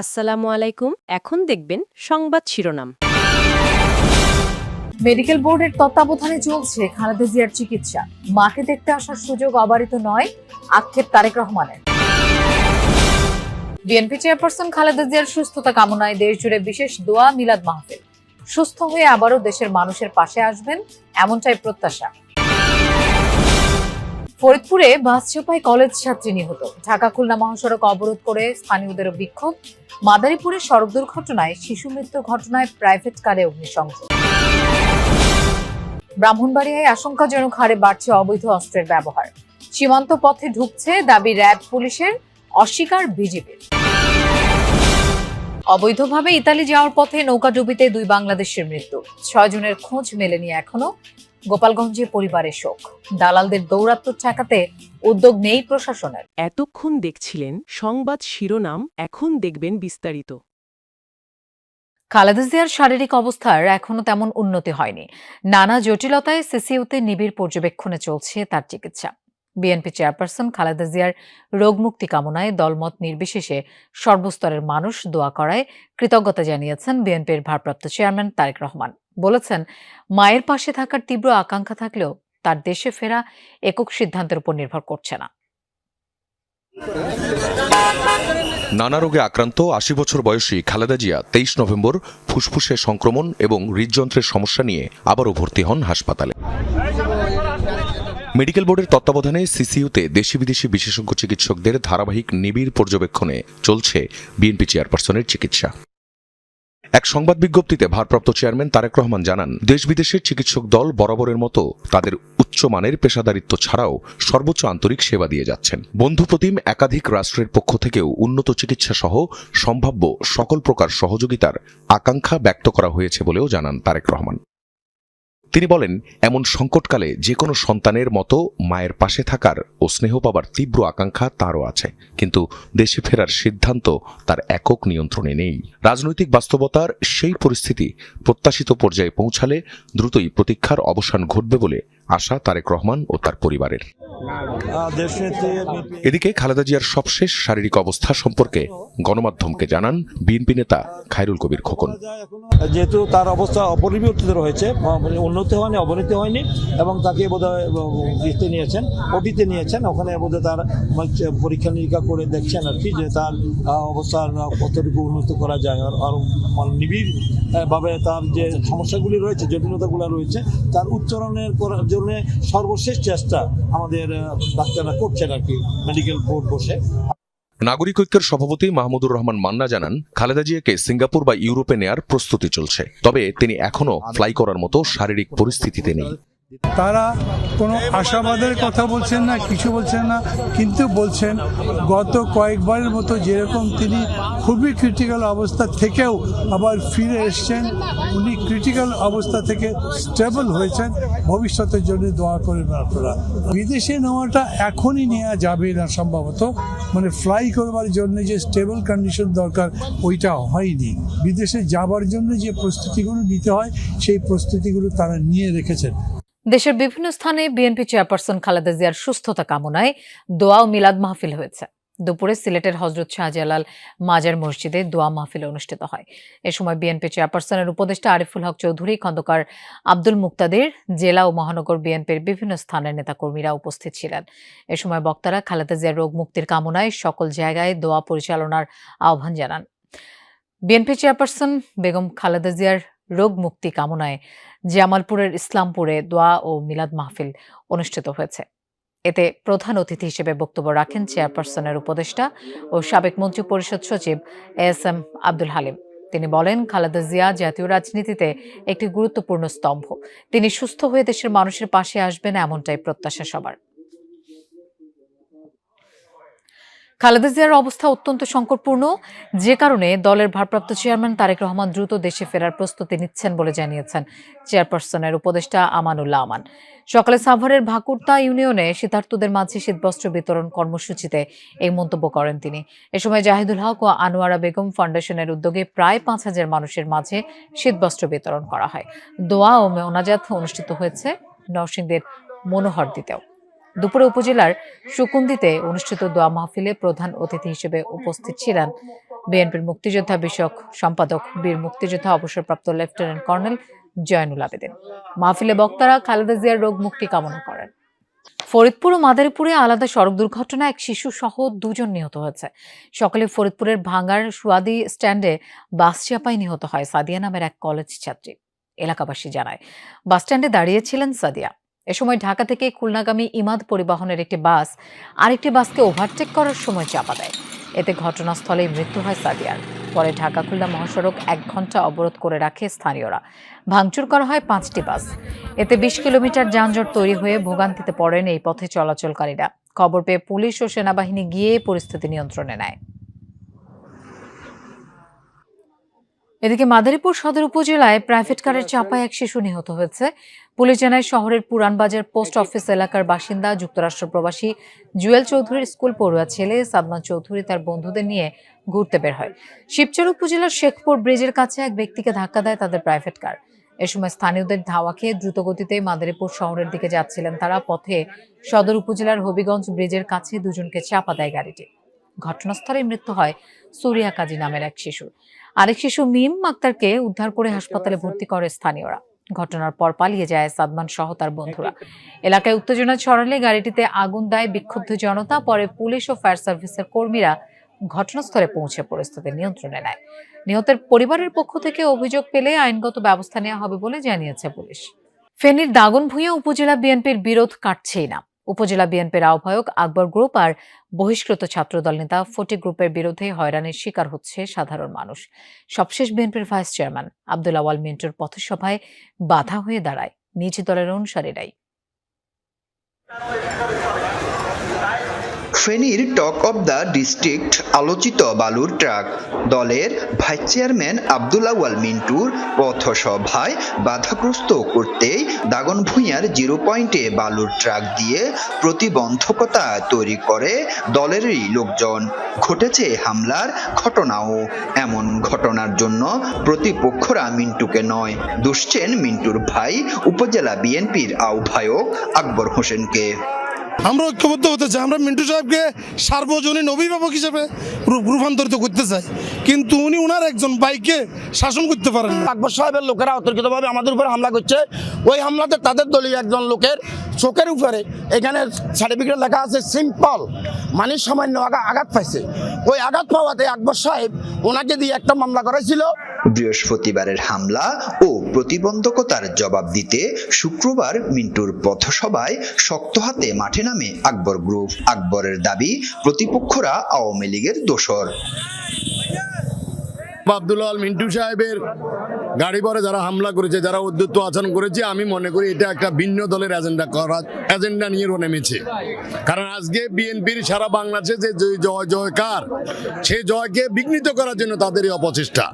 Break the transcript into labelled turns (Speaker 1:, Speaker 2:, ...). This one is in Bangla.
Speaker 1: আসসালামু আলাইকুম। এখন দেখবেন সংবাদ শিরোনাম।
Speaker 2: মেডিকেল বোর্ডের তত্ত্বাবধানে চলছে খালেদা জিয়ার চিকিৎসা। মাকে দেখতে আসার সুযোগ অবারিত নয় আক্ষেপ তারেক রহমানের। বিএনপি চেয়ারপারসন খালেদা জিয়ার সুস্থতা কামনায় দেশ জুড়ে বিশেষ দোয়া মিলাদ মাহফিল। সুস্থ হয়ে আবারও দেশের মানুষের পাশে আসবেন, এমনটাই প্রত্যাশা। ফরিদপুরে বাস চাপায় কলেজ ছাত্রী নিহত। ঢাকা খুলনা মহাসড়ক অবরোধ করে স্থানীয়দের বিক্ষোভ। মাদারীপুরে সড়ক দুর্ঘটনায় শিশু মৃত্যুর ঘটনায় প্রাইভেট কারে অগ্নিসংযোগ। ব্রাহ্মণবাড়িয়ায় আশঙ্কাজনক হারে বাড়ছে অবৈধ অস্ত্রের ব্যবহার। সীমান্ত পথে ঢুকছে দাবি র্যাব পুলিশের অস্বীকার বিজেপির অবৈধভাবে ইতালি যাওয়ার পথে নৌকাডুবিতে দুই বাংলাদেশের মৃত্যু। ছয় জনের খোঁজ মেলেনি এখনও। গোপালগঞ্জে পরিবারের শোক। দালালদের দৌরাত্ম্য ঠেকাতে উদ্যোগ নেই প্রশাসনের।
Speaker 1: এতক্ষণ দেখছিলেন সংবাদ শিরোনাম এখন দেখবেন বিস্তারিত।
Speaker 2: খালেদা জিয়ার শারীরিক অবস্থার এখনও তেমন উন্নতি হয়নি। নানা জটিলতায় সিসিউতে নিবিড় পর্যবেক্ষণে চলছে তার চিকিৎসা। বিএনপি চেয়ারপারসন খালেদা জিয়ার রোগমুক্তি কামনায় দলমত নির্বিশেষে সর্বস্তরের মানুষ দোয়া করায় কৃতজ্ঞতা জানিয়েছেন বিএনপির ভারপ্রাপ্ত চেয়ারম্যান তারেক রহমান। বলেছেন, মায়ের পাশে থাকার তীব্র আকাঙ্ক্ষা থাকলেও তার দেশে ফেরা একক সিদ্ধান্তের উপর নির্ভর করছে না।
Speaker 3: নানা রোগে আক্রান্ত, আশি বছর বয়সী খালেদা জিয়া তেইশ নভেম্বর ফুসফুসে সংক্রমণ এবং হৃদযন্ত্রের সমস্যা নিয়ে আবারও ভর্তি হন হাসপাতালে। মেডিকেল বোর্ডের তত্ত্বাবধানে সিসিইউতে দেশি বিদেশি বিশেষজ্ঞ চিকিৎসকদের ধারাবাহিক নিবিড় পর্যবেক্ষণে চলছে বিএনপি চেয়ারপারসনের চিকিৎসা। এক সংবাদ বিজ্ঞপ্তিতে ভারপ্রাপ্ত চেয়ারম্যান তারেক রহমান জানান, দেশ বিদেশের চিকিৎসক দল বরাবরের মতো তাদের উচ্চমানের পেশাদারিত্ব ছাড়াও সর্বোচ্চ আন্তরিক সেবা দিয়ে যাচ্ছেন। বন্ধু প্রতিম একাধিক রাষ্ট্রের পক্ষ থেকেও উন্নত চিকিৎসা সহ সম্ভাব্য সকল প্রকার সহযোগিতার আকাঙ্ক্ষা ব্যক্ত করা হয়েছে বলেও জানান তারেক রহমান। তিনি বলেন, এমন সংকটকালে যে কোনো সন্তানের মতো মায়ের পাশে থাকার ও স্নেহ পাবার তীব্র আকাঙ্ক্ষা তারও আছে। কিন্তু দেশে ফেরার সিদ্ধান্ত তার একক নিয়ন্ত্রণে নেই। রাজনৈতিক বাস্তবতার সেই পরিস্থিতি প্রত্যাশিত পর্যায়ে পৌঁছালে দ্রুতই প্রতীক্ষার অবসান ঘটবে বলে আশা তারেক রহমান ও তার পরিবারের। এদিকে খালেদা জিয়ার সবশেষ শারীরিক অবস্থা সম্পর্কে গণমাধ্যমকে জানান বিএনপি নেতা খায়রুল কবির খোকন।
Speaker 4: যেহেতু তার অবস্থা অপরিবর্তিত রয়েছে মানে হয়নি, অবনতি হয়নি, এবং তাকে বোধহয় ইতে নিয়েছেন ওটিতে নিয়েছেন, ওখানে বোধহয় তার মানে পরীক্ষা নিরীক্ষা করে দেখছেন আর কি, যে তার অবস্থার কতটুকু উন্নত করা যায়, আর, আরও মানে নিবিড় ভাবে তার যে সমস্যাগুলি রয়েছে, জটিলতাগুলো রয়েছে, তার উচ্চারণের করার জন্য সর্বশেষ চেষ্টা আমাদের ডাক্তাররা করছেন আর কি, মেডিকেল বোর্ড বসে।
Speaker 3: নাগরিক ঐক্যের সভাপতি মাহমুদুর রহমান মান্না জানান, খালেদা জিয়াকে সিঙ্গাপুর বা ইউরোপে নেয়ার প্রস্তুতি চলছে। তবে তিনি এখনও ফ্লাই করার মতো শারীরিক পরিস্থিতিতে নেই।
Speaker 5: তারা কোনো আশাবাদের কথা বলছেন না, কিছু বলছেন না, কিন্তু বলছেন গত কয়েকবারের মতো যেরকম তিনি খুবই ক্রিটিক্যাল অবস্থা থেকেও আবার ফিরে এসছেন, উনি ক্রিটিক্যাল অবস্থা থেকে স্টেবল হয়েছেন। ভবিষ্যতের জন্য দোয়া করবেন আপনারা। বিদেশে নেওয়াটা এখনই নেওয়া যাবে না সম্ভবত। মানে ফ্লাই করবার জন্য যে স্টেবল কন্ডিশন দরকার, ওইটা হয়নি। বিদেশে যাবার জন্য যে প্রস্তুতিগুলো নিতে হয়, সেই প্রস্তুতিগুলো তারা নিয়ে রেখেছেন।
Speaker 2: দেশের বিভিন্ন স্থানে বিএনপি চেয়ারপারসন খালেদা জিয়ার সুস্থতা কামনায় দোয়া ও মিলাদ মাহফিল হয়েছে। দুপুরে সিলেটের হজরত শাহজালাল মাজার মসজিদে দোয়া মাহফিল অনুষ্ঠিত হয়। এ সময় বিএনপি চেয়ারপারসনের উপদেষ্টা আরিফুল হক চৌধুরী, খন্দকার আব্দুল মুক্তাদের, জেলা ও মহানগর বিএনপির বিভিন্ন স্থানের নেতাকর্মীরা উপস্থিত ছিলেন। এ সময় বক্তারা খালেদা জিয়ার রোগ মুক্তির কামনায় সকল জায়গায় দোয়া পরিচালনার আহ্বান জানান। বিএনপি চেয়ারপারসন বেগম খালেদা জিয়ার রোগ মুক্তি কামনায় জামালপুরের ইসলামপুরে দোয়া ও মিলাদ মাহফিল অনুষ্ঠিত হয়েছে। এতে প্রধান অতিথি হিসেবে বক্তব্য রাখেন চেয়ারপারসনের উপদেষ্টা ও সাবেক মন্ত্রী পরিষদ সচিব এস এম আব্দুল হালিম। তিনি বলেন, খালেদা জিয়া জাতীয় রাজনীতিতে একটি গুরুত্বপূর্ণ স্তম্ভ। তিনি সুস্থ হয়ে দেশের মানুষের পাশে আসবেন এমনটাই প্রত্যাশা সবার। খালেদা জিয়ার অবস্থা অত্যন্ত সংকটপূর্ণ। যে কারণে দলের ভারপ্রাপ্ত চেয়ারম্যান তারেক রহমান দ্রুত দেশে ফেরার প্রস্তুতি নিচ্ছেন বলে জানিয়েছেন চেয়ারপারসনের উপদেষ্টা আমানুল্লাহ আমান। সকালে সাভারের ভাকুরতা ইউনিয়নে শীতার্থদের মাঝে শীতবস্ত্র বিতরণ কর্মসূচিতে এই মন্তব্য করেন তিনি। এ সময় জাহিদুল হক ও আনোয়ারা বেগম ফাউন্ডেশনের উদ্যোগে প্রায় পাঁচ হাজার মানুষের মাঝে শীতবস্ত্র বিতরণ করা হয়। দোয়া ও মোনাজাত অনুষ্ঠিত হয়েছে নরসিংদের মনোহর দিতেও দুপুরে উপজেলার সুকুন্দিতে অনুষ্ঠিত দোয়া মাহফিলে প্রধান অতিথি হিসেবে উপস্থিত ছিলেন বিএনপির মুক্তিযোদ্ধা বিষয়ক সম্পাদক, বীর মুক্তিযোদ্ধা অবসরপ্রাপ্ত লেফটেন্যান্ট কর্নেল জয়নুল আবেদিন। মাহফিলে বক্তারা খালেদা জিয়ার রোগ মুক্তি কামনা করেন। ফরিদপুর ও মাদারীপুরে আলাদা সড়ক দুর্ঘটনায় এক শিশু সহ দুজন নিহত হয়েছে। সকালে ফরিদপুরের ভাঙ্গার সুয়াদি স্ট্যান্ডে বাস চাপায় নিহত হয় সাদিয়া নামের এক কলেজ ছাত্রী। এলাকাবাসী জানায়, বাস স্ট্যান্ডে দাঁড়িয়েছিলেন সাদিয়া। এ সময় ঢাকা থেকে খুলনাগামী ইমাদ পরিবহনের একটি বাস আরেকটি বাসকে ওভারটেক করার সময় চাপা দেয়। এতে ঘটনাস্থলেই মৃত্যু হয় সাদিয়ার। পরে ঢাকা খুলনা মহাসড়ক এক ঘণ্টা অবরোধ করে রাখে স্থানীয়রা। ভাঙচুর করা হয় পাঁচটি বাস। এতে বিশ কিলোমিটার যানজট তৈরি হয়ে ভোগান্তিতে পড়েন এই পথে চলাচলকারীরা। খবর পেয়ে পুলিশ ও সেনাবাহিনী গিয়ে পরিস্থিতি নিয়ন্ত্রণে নেয়। এদিকে মাদারীপুর সদর উপজেলায় প্রাইভেট কারের চাপায় এক শিশু নিহত হয়েছে। পুলিশ জানায় শহরের পুরানবাজার পোস্ট অফিস এলাকার বাসিন্দা যুক্তরাষ্ট্র প্রবাসী জুয়েল চৌধুরীর স্কুল পড়ুয়া ছেলে সাদমান চৌধুরী তার বন্ধুদের নিয়ে ঘুরতে বের হয়। শিবচর উপজেলার শেখপুর ব্রিজের কাছে এক ব্যক্তিকে ধাক্কা দেয় তাদের প্রাইভেট কার এ সময় স্থানীয়দের ধাওয়া খেয়ে দ্রুতগতিতে মাদারীপুর শহরের দিকে যাচ্ছিলেন তারা। পথে সদর উপজেলার হবিগঞ্জ ব্রিজের কাছে দুজনকে চাপা দেয় গাড়িটি। ঘটনাস্থলে মৃত্যু হয় সুরিয়া কাজী নামের এক শিশুর। আরেক শিশু মিম আক্তারকে উদ্ধার করে হাসপাতালে ভর্তি করে স্থানীয়রা। ঘটনার পর পালিয়ে যায় সাদমান সহ তার বন্ধুরা। এলাকায় উত্তেজনা ছড়ালে গাড়িটিতে আগুন দেয় বিক্ষুব্ধ জনতা, পরে পুলিশ ও ফায়ার সার্ভিসের কর্মীরা ঘটনাস্থলে পৌঁছে পরিস্থিতি নিয়ন্ত্রণে নেয়। নিহতের পরিবারের পক্ষ থেকে অভিযোগ পেলে আইনগত ব্যবস্থা নেওয়া হবে বলে জানিয়েছে পুলিশ। ফেনীর দাগনভূঞা উপজেলা বিএনপির বিরোধ কাটছেই না। উপজেলা বিএনপির আহ্বায়ক আকবর গ্রুপ আর বহিষ্কৃত ছাত্রদল নেতা ফটি গ্রুপের বিরুদ্ধে হয়রানির শিকার হচ্ছে সাধারণ মানুষ। সবশেষ বিএনপির ভাইস চেয়ারম্যান আব্দুল আওয়াল মিন্টুর পথসভায় বাধা হয়ে দাঁড়ায়। নিজ দলের অনুসারীরাই।
Speaker 6: ফেনীর টক অব দ্য ডিস্ট্রিক্ট আলোচিত বালুর ট্রাক। দলের ভাইস চেয়ারম্যান আবদুল আওয়াল মিন্টুর পথসভায় বাধাগ্রস্ত করতেই দাগন ভূঁইয়ার জিরো পয়েন্টে বালুর ট্রাক দিয়ে প্রতিবন্ধকতা তৈরি করে দলেরই লোকজন। ঘটেছে হামলার ঘটনাও। এমন ঘটনার জন্য প্রতিপক্ষরা মিন্টুকে নয় দুষছেন মিন্টুর ভাই উপজেলা বিএনপির আহ্বায়ক আকবর হোসেনকে।
Speaker 7: আমরা ঐক্যবদ্ধ হতে চাই। আমরা মিন্টু সাহেবকে সার্বজনীন অভিভাবক হিসেবে রূপান্তরিত করতে চাই। কিন্তু উনি ওনার একজন বাইকে শাসন করতে পারেন
Speaker 8: আকবর সাহেবের লোকেরা অতর্কিতভাবে আমাদের উপর হামলা করছে। ওই হামলাতে তাদের দলীয় একজন লোকের চোখের উপরে এখানে সার্টিফিকেট লেখা আছে সিম্পল মানে সামান্য আঘাত পাইছে। ওই আঘাত পাওয়াতে আকবর সাহেব ওনাকে দিয়ে একটা মামলা করেছিল
Speaker 6: বৃহস্পতিবারের হামলা ও প্রতিবন্ধকতার জবাব দিতে শুক্রবার মিন্টুর পথসভায় শক্ত হাতে মাঠে নামে আকবর গ্রুপ। আকবরের দাবি, প্রতিপক্ষরা আওয়ামী লীগের দোসর
Speaker 7: আব্দুল্লাহ আল মিন্টু সাহেবের গাড়ি পরে যারা হামলা করেছে, যারা উদ্যুত্ত আচরণ করেছে, আমি মনে করি এটা একটা ভিন্ন দলের এজেন্ডা করা এজেন্ডা নিয়ে নেমেছে। কারণ আজকে বিএনপির সারা বাংলাদেশে যে জয় জয় জয়কার সেই জয়কে বিঘ্নিত করার জন্য তাদের এই অপচেষ্টা।